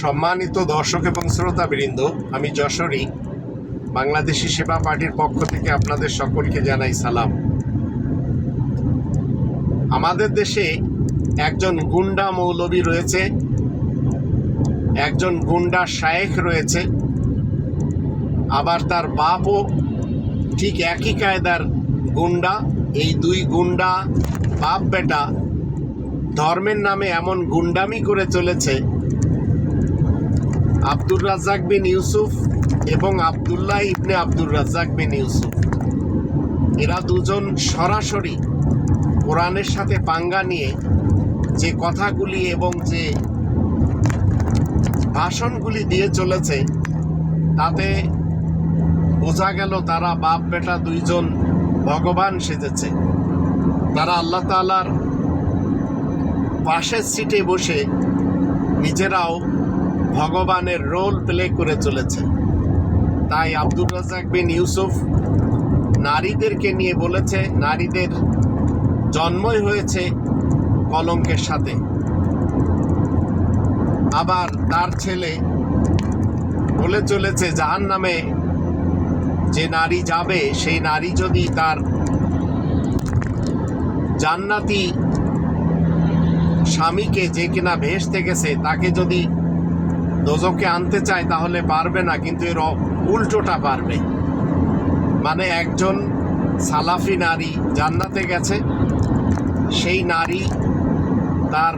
সম্মানিত দর্শক এবং শ্রোতাবৃন্দ, আমি যশোরী, বাংলাদেশি সেবা পার্টির পক্ষ থেকে আপনাদের সকলকে জানাই সালাম। আমাদের দেশে একজন গুন্ডা মৌলবী রয়েছে, একজন গুন্ডা শায়েখ রয়েছে, আবার তার বাপও ঠিক একই কায়দার গুন্ডা। এই দুই গুন্ডা বাপ বেটা ধর্মের নামে এমন গুন্ডামি করে চলেছে। আব্দুর রাজ্জাক বিন ইউসুফ এবং আবদুল্লাহ ইবনে আব্দুর রাজ্জাক বিন ইউসুফ। এরা দুজন সরাসরি কোরআনের সাথে পাঙ্গা নিয়ে যে কথাগুলি এবং যে ভাষণগুলি দিয়ে চলেছে, তাতে বোঝা গেল তারা বাপ বেটা দুইজন ভগবান সেজেছে। তারা আল্লাহ তালার পাশের সিটে বসে নিজেরাও ভগবানের রোল প্লে করে চলেছে। তাই আব্দুল রাজাক বিন ইউসুফ নারীদেরকে নিয়ে বলেছে, নারীদের জন্মই হয়েছে কলঙ্কের সাথে। আবার তার ছেলে বলে চলেছে জাহান নামে যে নারী যাবে, সেই নারী যদি তার জান্নাতি স্বামীকে যে কিনা ভেসতে গেছে, তাকে যদি দোজকে আনতে চায়, তাহলে পারবে না, কিন্তু এর উল্টোটা পারবে। মানে একজন সালাফি নারী জান্নাতে গেছে, সেই নারী তার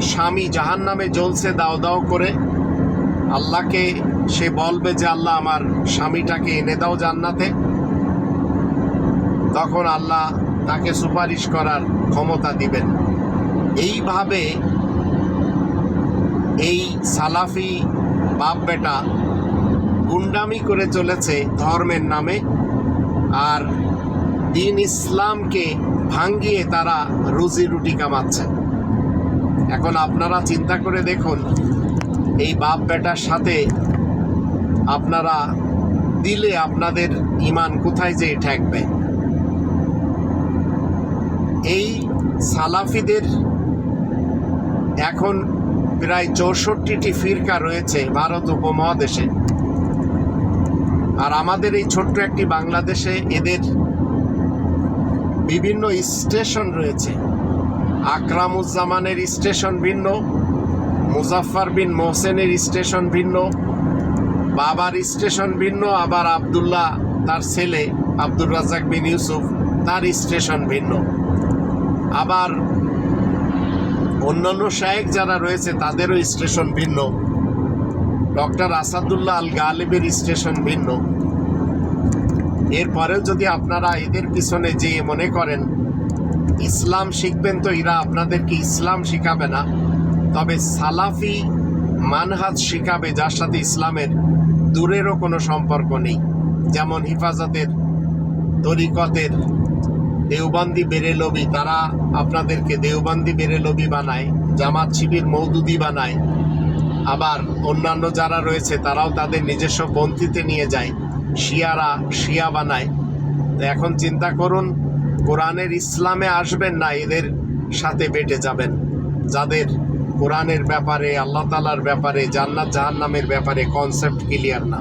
স্বামী জাহান নামে জ্বলছে দাও দাও করে, আল্লাহকে সে বলবে যে, আল্লাহ, আমার স্বামীটাকে এনে দাও জান্নাতে। তখন আল্লাহ তাকে সুপারিশ করার ক্ষমতা দিবেন। এইভাবে এই সালাফি বাপ বেটা গুন্ডামি করে চলেছে ধর্মের নামে আর দিন ইসলামকে ভাঙ্গিয়ে তারা রুজি রুটি কামাচ্ছে। এখন আপনারা চিন্তা করে দেখুন, এই বাপ বেটার সাথে আপনারা দিলে আপনাদের ইমান কোথায় যে ঠেকবে? এই সালাফিদের এখন প্রায় চৌষট্টিটি ফিরকা রয়েছে ভারত উপমহাদেশে। আর আমাদের এই ছোট্ট একটি বাংলাদেশে এদের বিভিন্ন স্টেশন রয়েছে। আকরামুজ্জামানের স্টেশন ভিন্ন, মুজাফফর বিন মোহসেনের স্টেশন ভিন্ন, বাবার স্টেশন ভিন্ন, আবার আবদুল্লাহ তার ছেলে আব্দুর রাজাক বিন ইউসুফ তার স্টেশন ভিন্ন। আবার অন্যান্য শায়েক যারা রয়েছে, তাদেরও স্টেশন ভিন্ন। ডক্টর আসাদুল্লাহ আল গালিবের স্টেশন ভিন্ন। এরপরেও যদি আপনারা এদের পিছনে যে মনে করেন, ইসলাম শিখবেন তো এরা আপনাদেরকে ইসলাম শিখাবে না, তবে সালাফি মানহাজ শিখাবে, যার সাথে ইসলামের দূরেরও কোনো সম্পর্ক নেই। যেমন হিফাজতের, তরিকতের দেওবান্দি বেরেলবি, তারা আপনাদেরকে দেওবান্দি বেরেলবি বানায়, জামাত শিবির মৌদুদি বানায়। আবার অন্যান্য যারা রয়েছে, তারাও তাদের নিজস্ব পন্থীতে নিয়ে যায়, শিয়ারা শিয়া বানায়। তো এখন চিন্তা করুন, কোরআনের ইসলামে আসবেন না, এদের সাথে বেটে যাবেন। যাদের কোরআনের ব্যাপারে, আল্লাহ তালার ব্যাপারে, জান্নাত জাহান্নামের ব্যাপারে কনসেপ্ট ক্লিয়ার না।